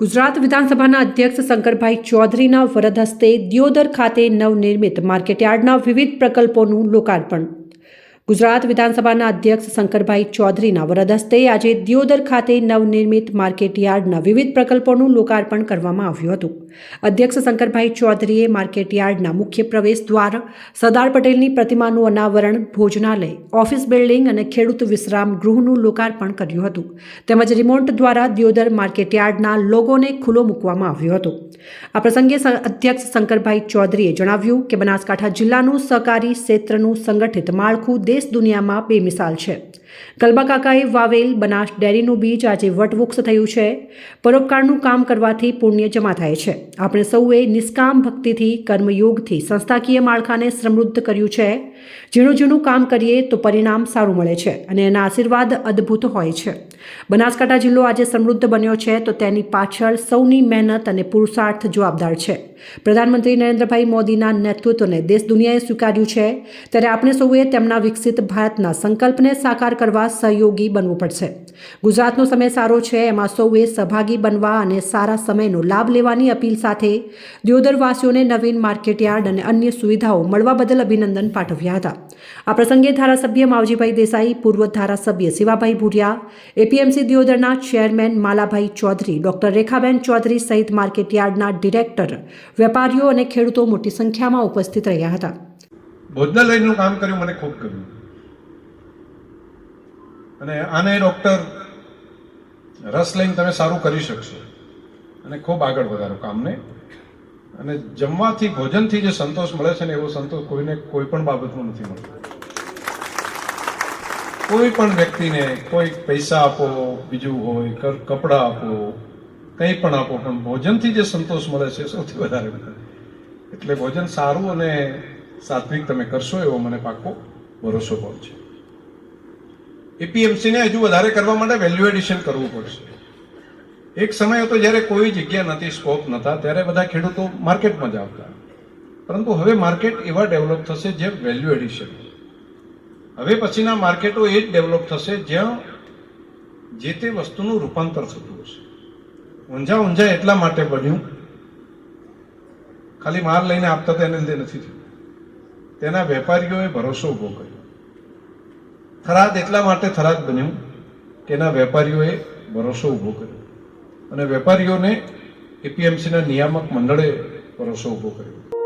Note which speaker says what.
Speaker 1: ગુજરાત વિધાનસભાના અધ્યક્ષ શંકરભાઈ ચૌધરીના વરદ હસ્તે દિયોદર ખાતે નવનિર્મિત માર્કેટયાર્ડના વિવિધ પ્રકલ્પોનું લોકાર્પણ. ગુજરાત વિધાનસભાના અધ્યક્ષ શંકરભાઈ ચૌધરીના વરદ હસ્તે આજે દિયોદર ખાતે નવનિર્મિત માર્કેટયાર્ડના વિવિધ પ્રકલ્પોનું લોકાર્પણ કરવામાં આવ્યું હતું. અધ્યક્ષ શંકરભાઈ ચૌધરીએ માર્કેટયાર્ડના મુખ્ય પ્રવેશ દ્વાર, સરદાર પટેલની પ્રતિમાનું અનાવરણ, ભોજનાલય, ઓફિસ બિલ્ડિંગ અને ખેડૂત વિશ્રામ ગૃહનું લોકાર્પણ કર્યું હતું. તેમજ રિમોટ દ્વારા દિયોદર માર્કેટયાર્ડના લોગોને ખુલ્લો મૂકવામાં આવ્યો હતો. આ પ્રસંગે અધ્યક્ષ શંકરભાઈ ચૌધરીએ જણાવ્યું કે બનાસકાંઠા જિલ્લાનું સહકારી ક્ષેત્રનું સંગઠિત માળખું દેશ દુનિયામાં બેમિસાલ છે. કલબાકાકાએ વાવેલ બનાસ ડેરીનું બીજ આજે વટવૃક્ષ થયું છે. પરોપકારનું કામ કરવાથી પુણ્ય જમા થાય છે. આપણે સૌએ નિષ્કામ ભક્તિથી, કર્મયોગથી સંસ્થાકીય માળખાને સમૃદ્ધ કર્યું છે. ઝીણું ઝીણું કામ કરીએ તો પરિણામ સારું મળે છે અને એના આશીર્વાદ અદ્ભુત હોય છે. બનાસકાંઠા જિલ્લો આજે સમૃદ્ધ બન્યો છે તો તેની પાછળ સૌની મહેનત અને પુરુષાર્થ જવાબદાર છે. પ્રધાનમંત્રી નરેન્દ્રભાઈ મોદીના નેતૃત્વને દેશ દુનિયાએ સ્વીકાર્યું છે. ત્યારે આપણે સૌએ તેમના વિકસિત ભારતના સંકલ્પને સાકાર કરવા સહયોગી બનવું પડશે. ગુજરાતનો સમય સારો છે, એમાં સૌએ સહભાગી બનવા અને સારા સમયનો લાભ લેવાની અપીલ સાથે દિયોદરવાસીઓને નવીન માર્કેટયાર્ડ અને અન્ય સુવિધાઓ મળવા બદલ અભિનંદન પાઠવ્યા હતા. આ પ્રસંગે ધારાસભ્ય માવજીભાઈ દેસાઈ, પૂર્વ ધારાસભ્ય શિવાભાઈ ભુરિયા એપીએમસી દિયોદરના ચેરમેન માલાભાઈ ચૌધરી, ડોક્ટર રેખાબેન ચૌધરી સહિત માર્કેટયાર્ડના ડિરેક્ટર, વેપારીઓ અને ખેડૂતો મોટી સંખ્યામાં ઉપસ્થિત રહ્યા હતા.
Speaker 2: ભોજનાલયનું કામ કર્યું, મને ખૂબ ગમ્યું. અને આને ડૉક્ટર રસ લઈને તમે સારું કરી શકશો. અને ખૂબ આગળ વધારો કામને. અને જમવાથી, ભોજનથી જે સંતોષ મળે છે ને એવો સંતોષ કોઈને કોઈ પણ બાબતમાં નથી મળતો. કોઈ પણ વ્યક્તિને કોઈ પૈસા આપો, બીજું હોય કપડાં આપો, કંઈ પણ આપો, પણ ભોજનથી જે સંતોષ મળે છે સૌથી વધારે મળે એટલે ભોજન સારું અને સાત્વિક તમે કરશો એવો મને પાકો ભરોસો પણ છે. એપીએમસીને હજુ વધારે કરવા માટે વેલ્યુ એડિશન કરવું પડશે. એક સમય હતો જ્યારે કોઈ જગ્યા નથી સ્કોપ નતા, ત્યારે બધા ખેડૂતો માર્કેટમાં જ આવતા. પરંતુ હવે માર્કેટ એવા ડેવલપ થશે જે વેલ્યુ એડિશન હવે પછીના માર્કેટો એ જ ડેવલપ થશે જ્યાં જે તે વસ્તુનું રૂપાંતર થતું હશે. ઊંઝા ઊંઝા એટલા માટે બન્યું, ખાલી માલ લઈને આપતા તેને લીધે નથી થયું. તેના વેપારીઓએ ભરોસો ઊભો કર્યો. થરાદ એટલા માટે થરાદ બન્યું કે એના વેપારીઓએ ભરોસો ઊભો કર્યો. અને વેપારીઓને એપીએમસીના નિયામક મંડળે ભરોસો ઊભો કર્યો.